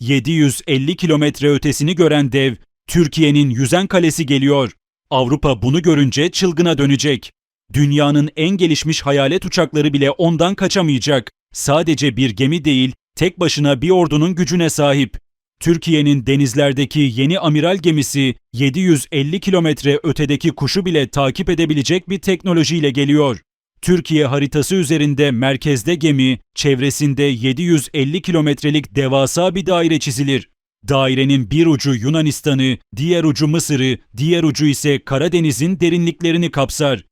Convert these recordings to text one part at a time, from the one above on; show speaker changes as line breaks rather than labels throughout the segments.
750 kilometre ötesini gören dev, Türkiye'nin yüzen kalesi geliyor. Avrupa bunu görünce çılgına dönecek. Dünyanın en gelişmiş hayalet uçakları bile ondan kaçamayacak. Sadece bir gemi değil, tek başına bir ordunun gücüne sahip. Türkiye'nin denizlerdeki yeni amiral gemisi 750 kilometre ötedeki kuşu bile takip edebilecek bir teknolojiyle geliyor. Türkiye haritası üzerinde merkezde gemi, çevresinde 750 kilometrelik devasa bir daire çizilir. Dairenin bir ucu Yunanistan'ı, diğer ucu Mısır'ı, diğer ucu ise Karadeniz'in derinliklerini kapsar.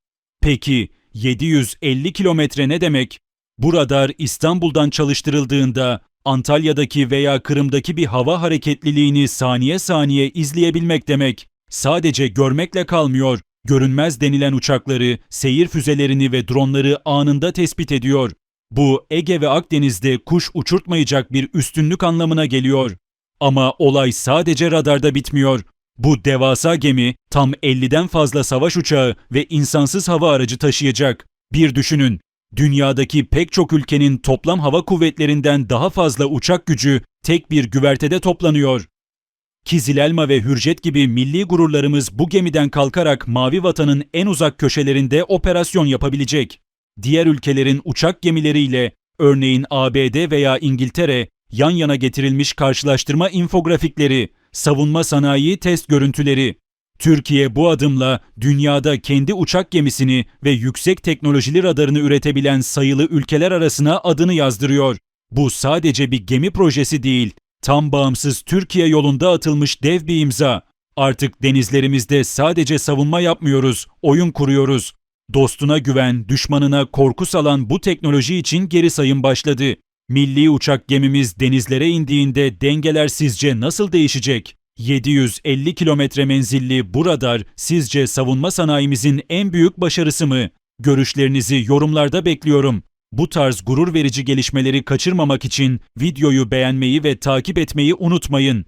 Peki 750 kilometre ne demek? Bu radar İstanbul'dan çalıştırıldığında Antalya'daki veya Kırım'daki bir hava hareketliliğini saniye saniye izleyebilmek demek. Sadece görmekle kalmıyor. Görünmez denilen uçakları, seyir füzelerini ve dronları anında tespit ediyor. Bu Ege ve Akdeniz'de kuş uçurtmayacak bir üstünlük anlamına geliyor. Ama olay sadece radarda bitmiyor. Bu devasa gemi tam 50'den fazla savaş uçağı ve insansız hava aracı taşıyacak. Bir düşünün. Dünyadaki pek çok ülkenin toplam hava kuvvetlerinden daha fazla uçak gücü tek bir güvertede toplanıyor. Kizil Elma ve Hürjet gibi milli gururlarımız bu gemiden kalkarak Mavi Vatan'ın en uzak köşelerinde operasyon yapabilecek. Diğer ülkelerin uçak gemileriyle, örneğin ABD veya İngiltere, yan yana getirilmiş karşılaştırma infografikleri, savunma sanayi test görüntüleri. Türkiye bu adımla dünyada kendi uçak gemisini ve yüksek teknolojili radarını üretebilen sayılı ülkeler arasına adını yazdırıyor. Bu sadece bir gemi projesi değil, tam bağımsız Türkiye yolunda atılmış dev bir imza. Artık denizlerimizde sadece savunma yapmıyoruz, oyun kuruyoruz. Dostuna güven, düşmanına korku salan bu teknoloji için geri sayım başladı. Milli uçak gemimiz denizlere indiğinde dengeler sizce nasıl değişecek? 750 kilometre menzilli bu radar sizce savunma sanayimizin en büyük başarısı mı? Görüşlerinizi yorumlarda bekliyorum. Bu tarz gurur verici gelişmeleri kaçırmamak için videoyu beğenmeyi ve takip etmeyi unutmayın.